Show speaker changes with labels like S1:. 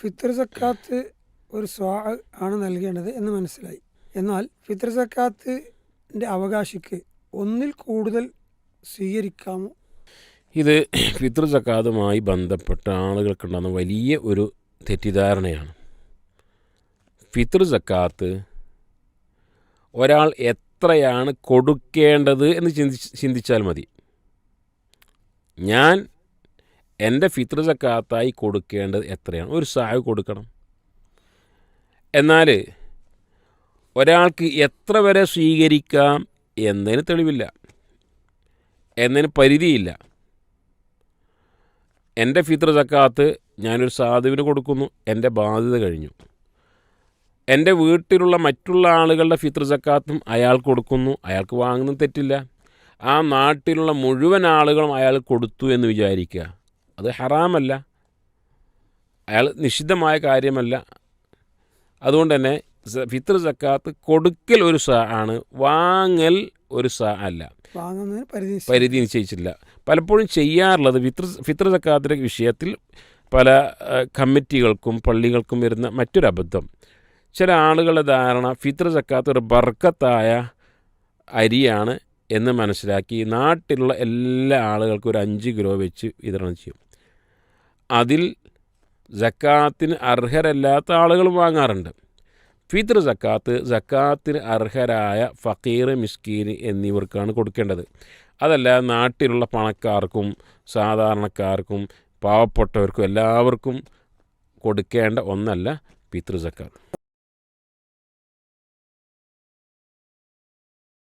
S1: ഫിത്ർ സക്കാത്ത് ഒരു സ്വാ ആണ് നൽകേണ്ടത് എന്ന് മനസ്സിലായി. എന്നാൽ ഫിത്ർ സക്കാത്തിന്റെ അവകാശിക്ക് ഒന്നിൽ കൂടുതൽ സ്വീകരിക്കാമോ?
S2: ഇത് ഫിത്ർ സക്കാത്തുമായി ബന്ധപ്പെട്ട ആളുകൾക്കുണ്ടാകുന്ന വലിയ ഒരു തെറ്റിദ്ധാരണയാണ്. ഫിത്ർ സക്കാത്ത് ഒരാൾ എത്രയാണ് കൊടുക്കേണ്ടത് എന്ന് ചിന്തി ചിന്തിച്ചാൽ മതി. ഞാൻ എന്റെ ഫിത്ർ സക്കാത്തായി കൊടുക്കേണ്ടത് എത്രയാണ്? ഒരു സാഹ് കൊടുക്കണം. എന്നാൽ ഒരാൾക്ക് എത്ര വരെ സ്വീകരിക്കാം എന്നതിന് തെളിവില്ല. എന്നതിന് പരിധിയില്ല. എന്റെ ഫിത്ർ സക്കാത്ത് ഞാനൊരു സാധുവിന് കൊടുക്കുന്നു. എന്റെ ബാധ്യത കഴിഞ്ഞു. എന്റെ വീട്ടിലുള്ള മറ്റുള്ള ആളുകളുടെ ഫിത്ർ സക്കാത്തും അയാൾ കൊടുക്കുന്നു. അയാൾക്ക് വാങ്ങുന്നത് തെറ്റില്ല. ആ നാട്ടിലുള്ള മുഴുവൻ ആളുകളും അയാൾ കൊടുത്തു എന്ന് വിചാരിക്കുക. അത് ഹറാമല്ല. അയാൾ നിഷിദ്ധമായ കാര്യമല്ല. അതുകൊണ്ട് തന്നെ ഫിത്ര സക്കാത്ത് കൊടുക്കൽ ഒരു സ ആണ് വാങ്ങൽ ഒരു സ അല്ല.
S1: പരിധി
S2: നിശ്ചയിച്ചിട്ടില്ല. പലപ്പോഴും ചെയ്യാറുള്ളത് ഫിത്ര ഫിത്ർ സക്കാത്തിന്റെ വിഷയത്തിൽ പല കമ്മിറ്റികൾക്കും പള്ളികൾക്കും വരുന്ന മറ്റൊരു അബദ്ധം ചില ആളുകളുടെ ധാരണ ഫിത്ർ സക്കാത്ത് ഒരു ബർക്കത്തായ അരിയാണ് എന്ന് മനസ്സിലാക്കി നാട്ടിലുള്ള എല്ലാ ആളുകൾക്കും ഒരു അഞ്ച് കിലോ വെച്ച് വിതരണം ചെയ്യും. അതിൽ ജക്കാത്തിന് അർഹരല്ലാത്ത ആളുകളും വാങ്ങാറുണ്ട്. ഫിത്ർ ജക്കാത്ത് ജക്കാത്തിന് അർഹരായ ഫക്കീർ മിസ്കീൻ എന്നിവർക്കാണ് കൊടുക്കേണ്ടത്. അതല്ല നാട്ടിലുള്ള പണക്കാർക്കും സാധാരണക്കാർക്കും പാവപ്പെട്ടവർക്കും എല്ലാവർക്കും കൊടുക്കേണ്ട ഒന്നല്ല പിതൃ സക്കാത്ത്.